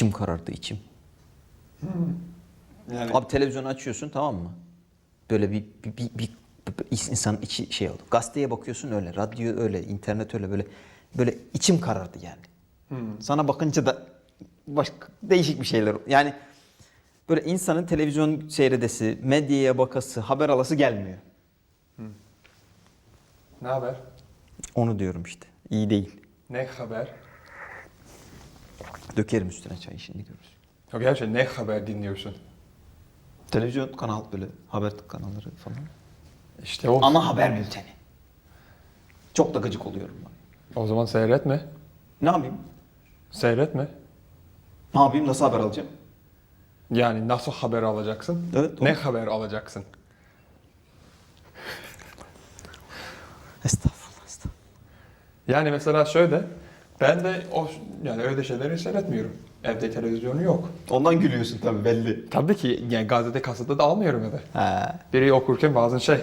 İçim karardı içim. Yani Abi televizyonu açıyorsun tamam mı? Böyle bir, bir, bir, bir- insanın içi şey oldu. Gazeteye bakıyorsun öyle, radyo öyle, internet öyle böyle böyle içim karardı yani. Sana bakınca da başka değişik bir şeyler. Yani böyle insanın televizyon seyredesi, medyaya bakası, haber alası gelmiyor. ne haber? Onu diyorum işte. İyi değil. Ne haber? Dökerim üstüne çayı şimdi görürüz. Yok gerçekten ne haber dinliyorsun? Televizyon kanal böyle haber kanalları falan. İşte o. Ana haber bülteni. Çok da gıcık oluyorum ben. O zaman seyretme. Ne yapayım? Seyretme. Ne yapayım? Nasıl haber alacağım? Yani nasıl haber alacaksın? Evet, Ne haber alacaksın? Estağfurullah, estağfurullah. Yani mesela şöyle. Ben de o yani öyle şeyleri seyretmiyorum. Evde televizyonu yok. Ondan gülüyorsun tabii belli. Tabii ki yani gazete kasete de almıyorum eve. He. Biri okurken bazen şey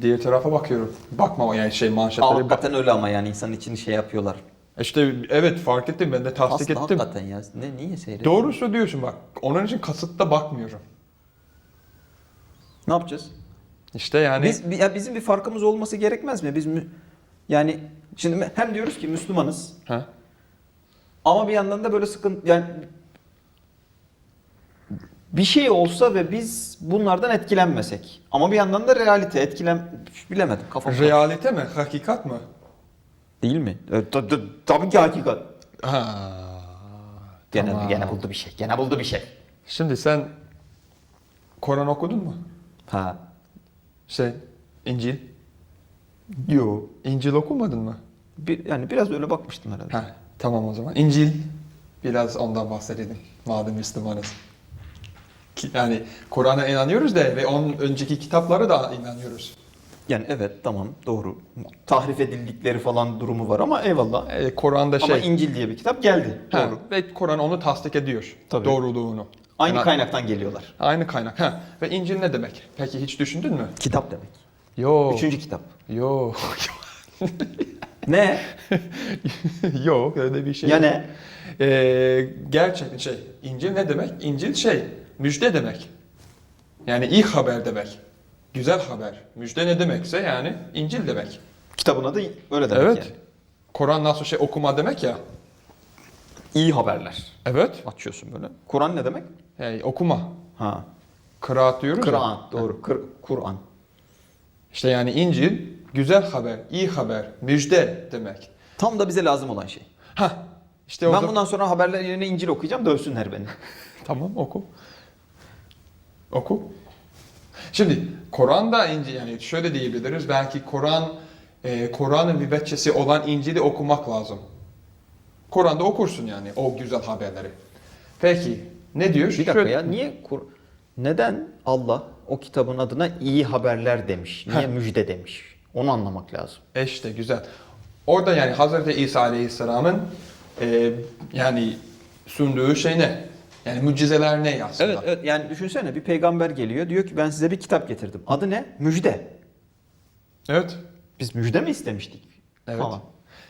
diğer tarafa bakıyorum. Bakma yani şey manşetleri bak. Hakikaten öyle ama yani insanın içini şey yapıyorlar. İşte evet fark ettim ben de tasdik Aslında ettim. hakikaten ya. Ne, niye seyrediyorsun? Doğru söylüyorsun bak. Onun için kasıtta bakmıyorum. Ne yapacağız? İşte yani Biz, bi- ya bizim bir farkımız olması gerekmez mi? Biz mü, yani şimdi hem diyoruz ki Müslümanız ha? ama bir yandan da böyle sıkıntı yani bir şey olsa ve biz bunlardan etkilenmesek. Ama bir yandan da realite etkilen bilemedim kafam. realite mi? Hakikat mı? Değil mi? E, ta- ta- tabii ki hakikat. Ha. Gene, Tamam. gene buldu bir şey. Gene buldu bir şey. Şimdi sen Kur'an okudun mu? Ha. Şey İncil. Yo. İncil okumadın mı? Bir, yani biraz öyle bakmıştım herhalde. Ha, tamam o zaman. İncil. Biraz ondan bahsedelim. Madem Müslümanız. Ki- Yani Kur'an'a inanıyoruz da ve onun önceki kitaplara da inanıyoruz. Yani evet tamam doğru. Tahrif edildikleri falan durumu var ama eyvallah. Ee, Kur'an'da Ama şey. İncil diye bir kitap geldi. Ha, Doğru. ve Kur'an onu tasdik ediyor. Tabii. Doğruluğunu. Aynı Yani- kaynaktan geliyorlar. Aynı kaynak. Ha. Ve İncil ne demek? Peki hiç düşündün mü? Kitap demek. Yo. Üçüncü kitap. Yo. Ne? Yok öyle bir şey. ya ne? Ee, gerçekten şey. İncil ne demek? İncil şey. Müjde demek. Yani iyi haber demek. Güzel haber. Müjde ne demekse yani İncil demek. Kitabın adı öyle demek evet. yani. Kur'an nasıl şey okuma demek ya. İyi haberler. Evet. Açıyorsun böyle. Kur'an ne demek? Yani okuma. Ha. Kıraat diyoruz ya. Kur'an. Doğru. Kur'an. İşte yani İncil güzel haber, iyi haber, müjde demek. Tam da bize lazım olan şey. Ha. İşte ben zaman- bundan sonra haberler yerine İncil okuyacağım. Dövsünler beni. Tamam oku. Oku. Şimdi Kur'an'da İncil yani şöyle diyebiliriz belki Kur'an e, Kur'an'ın mübeccesi olan İncil'i okumak lazım. Kur'an'da okursun yani o güzel haberleri. Peki ne diyor? Bir dakika Şöyle- ya niye Kur neden Allah o kitabın adına iyi haberler demiş? Niye Heh. müjde demiş? Onu anlamak lazım. E işte güzel. Orada yani Hazreti İsa Aleyhisselam'ın e, yani sunduğu şey ne? Yani mucizeler ne aslında? Evet, evet yani düşünsene bir peygamber geliyor diyor ki ben size bir kitap getirdim. Adı ne? Müjde. Evet. Biz müjde mi istemiştik? Evet. Falan.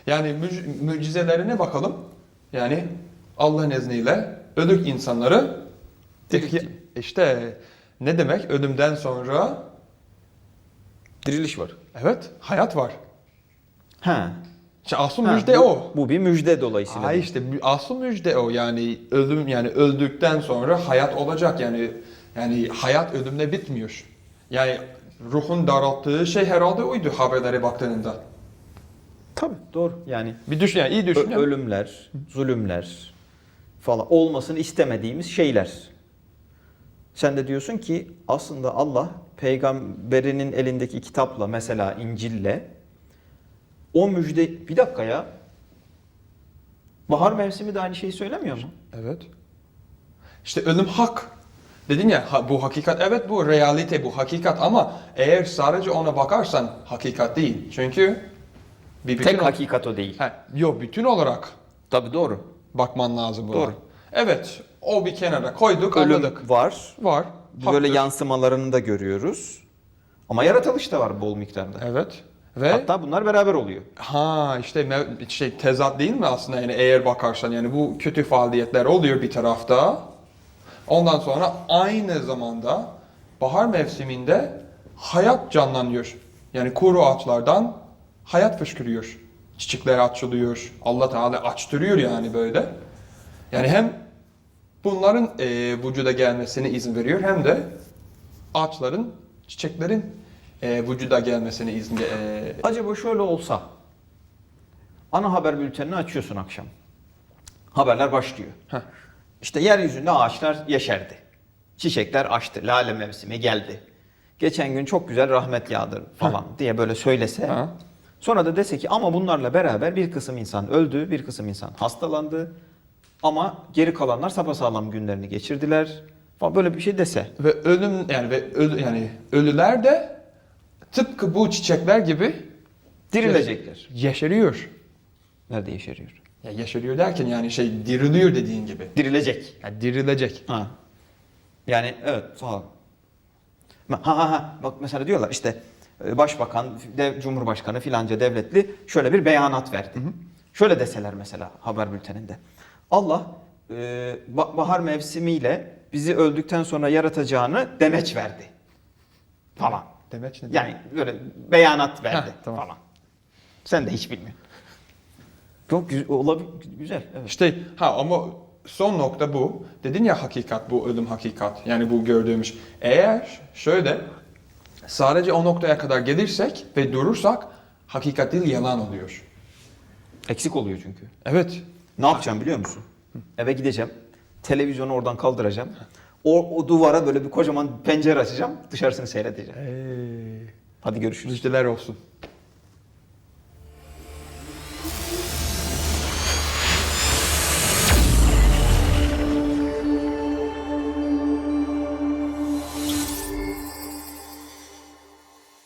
Yani müc- mucizelerine bakalım. Yani Allah'ın izniyle ölük insanları Diriltti. işte ne demek ölümden sonra Diriliş var. Evet hayat var. Ha. İşte asıl Ha, müjde bu, o. Bu bir müjde dolayısıyla. Ay işte asıl müjde o yani ölüm yani öldükten sonra hayat olacak yani yani hayat ölümle bitmiyor. Yani ruhun daralttığı şey herhalde oydu haberlere baktığında. Tabii doğru. Yani Bir düşün yani iyi düşün. ö- ölümler, zulümler falan olmasını istemediğimiz şeyler. Sen de diyorsun ki aslında Allah peygamberinin elindeki kitapla mesela İncil'le o müjde bir dakika ya bahar mevsimi de aynı şeyi söylemiyor mu? Evet. İşte ölüm hak. Dedin ya bu hakikat evet bu realite bu hakikat ama eğer sadece ona bakarsan hakikat değil. Çünkü bir bütün Tek hakikat o değil. Ha, yok bütün olarak Tabii doğru. bakman lazım buna. Doğru. Evet o bir kenara koyduk Ölüm anladık. var. Var. Böyle haktır. yansımalarını da görüyoruz. Ama yaratılış da var bol miktarda. Evet. Ve Hatta bunlar beraber oluyor. ha işte şey tezat değil mi aslında yani eğer bakarsan yani bu kötü faaliyetler oluyor bir tarafta. Ondan sonra aynı zamanda bahar mevsiminde hayat canlanıyor. Yani kuru ağaçlardan hayat fışkırıyor. Çiçekler açılıyor. Allah Teala açtırıyor yani böyle. Yani hem bunların e, vücuda gelmesine izin veriyor hem de ağaçların, çiçeklerin e, vücuda gelmesine izin e, Acaba şöyle olsa. Ana haber bültenini açıyorsun akşam. Haberler başlıyor. Heh. İşte yeryüzünde ağaçlar yeşerdi. Çiçekler açtı. Lale mevsimi geldi. Geçen gün çok güzel rahmet yağdı falan diye böyle söylese. Ha. Sonra da dese ki ama bunlarla beraber bir kısım insan öldü, bir kısım insan hastalandı. Ama geri kalanlar sapasağlam günlerini geçirdiler. Falan böyle bir şey dese. Ve ölüm yani ve ölü, yani ölüler de tıpkı bu çiçekler gibi Dirilecekler. yeşeriyor. Nerede yeşeriyor? Ya yeşeriyor derken yani şey diriliyor dediğin gibi. Dirilecek. Ya dirilecek. Ha. Yani evet sağ ol. Ha ha ha bak mesela diyorlar işte e, başbakan, de, cumhurbaşkanı filanca devletli şöyle bir beyanat verdi. Şöyle deseler mesela haber bülteninde. Allah e, ba- bahar mevsimiyle bizi öldükten sonra yaratacağını demeç verdi. Falan. Demeç ne? Yani böyle beyanat verdi Heh, tamam. falan. Sen de hiç bilmiyorsun. Çok güzel, olabilir, güzel. Evet. İşte ha ama son nokta bu. Dedin ya hakikat bu ölüm hakikat. Yani bu gördüğümüz. Eğer şöyle sadece o noktaya kadar gelirsek ve durursak hakikat değil yalan oluyor. Eksik oluyor çünkü. Evet. Ne yapacağım biliyor musun? Eve gideceğim. Televizyonu oradan kaldıracağım. O, o duvara böyle bir kocaman pencere açacağım. Dışarısını seyredeceğim. Hadi görüşürüz. Müjdeler olsun.